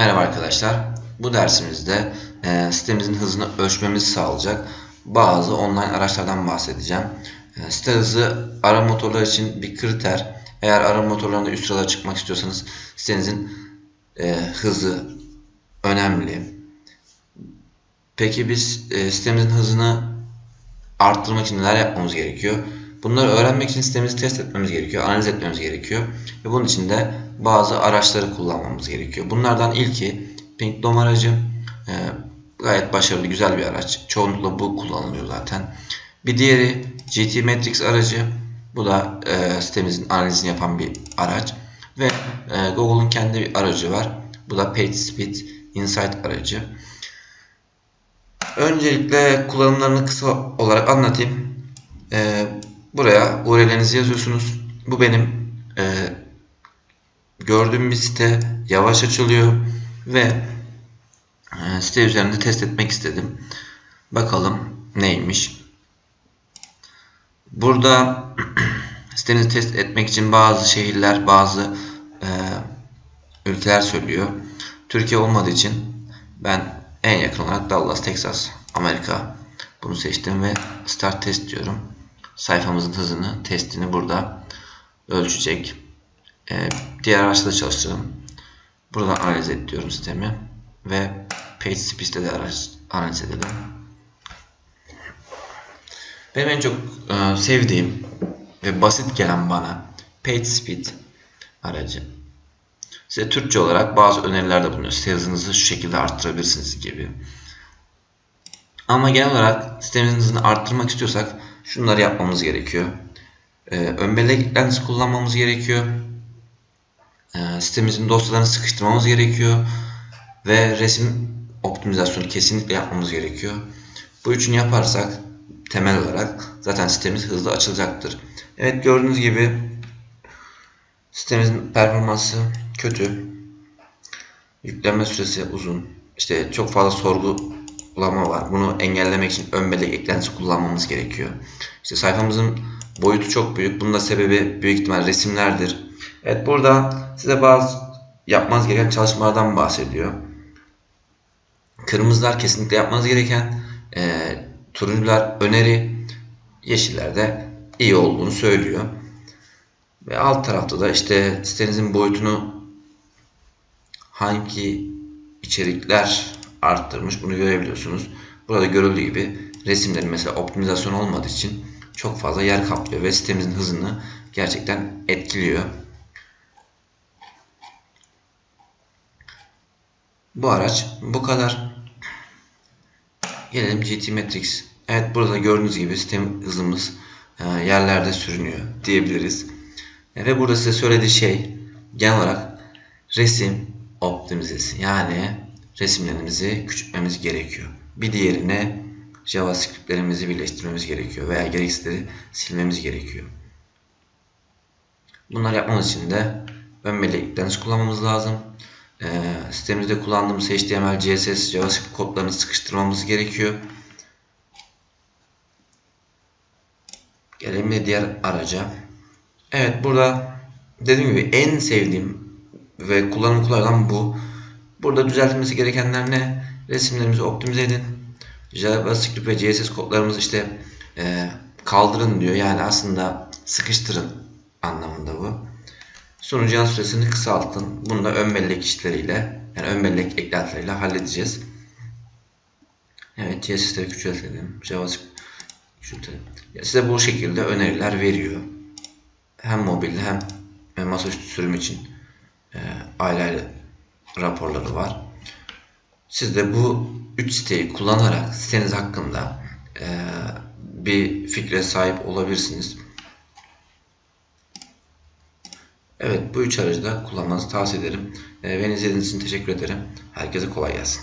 Merhaba arkadaşlar. Bu dersimizde e, sitemizin hızını ölçmemizi sağlayacak bazı online araçlardan bahsedeceğim. E, site hızı arama motorları için bir kriter. Eğer arama motorlarında üst sıralara çıkmak istiyorsanız sitenizin e, hızı önemli. Peki biz e, sitemizin hızını arttırmak için neler yapmamız gerekiyor? Bunları öğrenmek için sitemizi test etmemiz gerekiyor, analiz etmemiz gerekiyor. Ve bunun için de bazı araçları kullanmamız gerekiyor. Bunlardan ilki Pingdom aracı. Ee, gayet başarılı, güzel bir araç. Çoğunlukla bu kullanılıyor zaten. Bir diğeri GT Matrix aracı. Bu da e, sitemizin analizini yapan bir araç. Ve e, Google'un kendi bir aracı var. Bu da PageSpeed Insight aracı. Öncelikle kullanımlarını kısa olarak anlatayım. Ee, buraya URL'lerinizi yazıyorsunuz. Bu benim e, gördüğüm bir site. Yavaş açılıyor ve e, site üzerinde test etmek istedim. Bakalım neymiş. Burada sitenizi test etmek için bazı şehirler, bazı e, ülkeler söylüyor. Türkiye olmadığı için ben en yakın olarak Dallas, Texas, Amerika bunu seçtim ve Start Test diyorum. Sayfamızın hızını, testini burada ölçecek. Ee, diğer araçta çalıştıralım. Burada analiz et diyorum sistemi ve PageSpeed'de de araç analiz edelim. Benim en çok e, sevdiğim ve basit gelen bana PageSpeed aracı. Size Türkçe olarak bazı önerilerde bulunuyor. Site hızınızı şu şekilde arttırabilirsiniz gibi. Ama genel olarak sitemizin hızını arttırmak istiyorsak şunları yapmamız gerekiyor. Ee, ön bellek kullanmamız gerekiyor. Ee, sitemizin dosyalarını sıkıştırmamız gerekiyor. Ve resim optimizasyonu kesinlikle yapmamız gerekiyor. Bu üçünü yaparsak temel olarak zaten sitemiz hızlı açılacaktır. Evet gördüğünüz gibi sitemizin performansı kötü. Yüklenme süresi uzun. İşte çok fazla sorgulama var. Bunu engellemek için ön bellek eklentisi kullanmamız gerekiyor. İşte sayfamızın boyutu çok büyük. Bunun da sebebi büyük ihtimal resimlerdir. Evet burada size bazı yapmanız gereken çalışmalardan bahsediyor. Kırmızılar kesinlikle yapmanız gereken, e, turuncular öneri, yeşiller de iyi olduğunu söylüyor. Ve alt tarafta da işte sitenizin boyutunu hangi içerikler arttırmış bunu görebiliyorsunuz. Burada görüldüğü gibi resimlerin mesela optimizasyon olmadığı için çok fazla yer kaplıyor ve sitemizin hızını gerçekten etkiliyor. Bu araç bu kadar. Gelelim GT Matrix. Evet burada gördüğünüz gibi sistem hızımız e, yerlerde sürünüyor diyebiliriz. E, ve burada size söylediği şey genel olarak resim optimizesi. Yani resimlerimizi küçültmemiz gerekiyor. Bir diğerine JavaScript'lerimizi birleştirmemiz gerekiyor veya gereksizleri silmemiz gerekiyor. Bunları yapmamız için de ön bellek eklentisi kullanmamız lazım. Ee, sitemizde kullandığımız HTML, CSS, JavaScript kodlarını sıkıştırmamız gerekiyor. Gelelim de diğer araca. Evet burada dediğim gibi en sevdiğim ve kullanım kolaydan bu. Burada düzeltilmesi gerekenler ne? Resimlerimizi optimize edin. JavaScript ve CSS kodlarımızı işte e, kaldırın diyor. Yani aslında sıkıştırın anlamında bu. Sunucu süresini kısaltın. Bunu da ön bellek işleriyle yani ön bellek eklentileriyle halledeceğiz. Evet CSS'leri küçültelim. JavaScript küçültelim. Size bu şekilde öneriler veriyor. Hem mobil hem masaüstü sürüm için e, ayrı raporları var. Siz de bu üç siteyi kullanarak siteniz hakkında e, bir fikre sahip olabilirsiniz. Evet bu üç aracı da kullanmanızı tavsiye ederim. E, beni izlediğiniz için teşekkür ederim. Herkese kolay gelsin.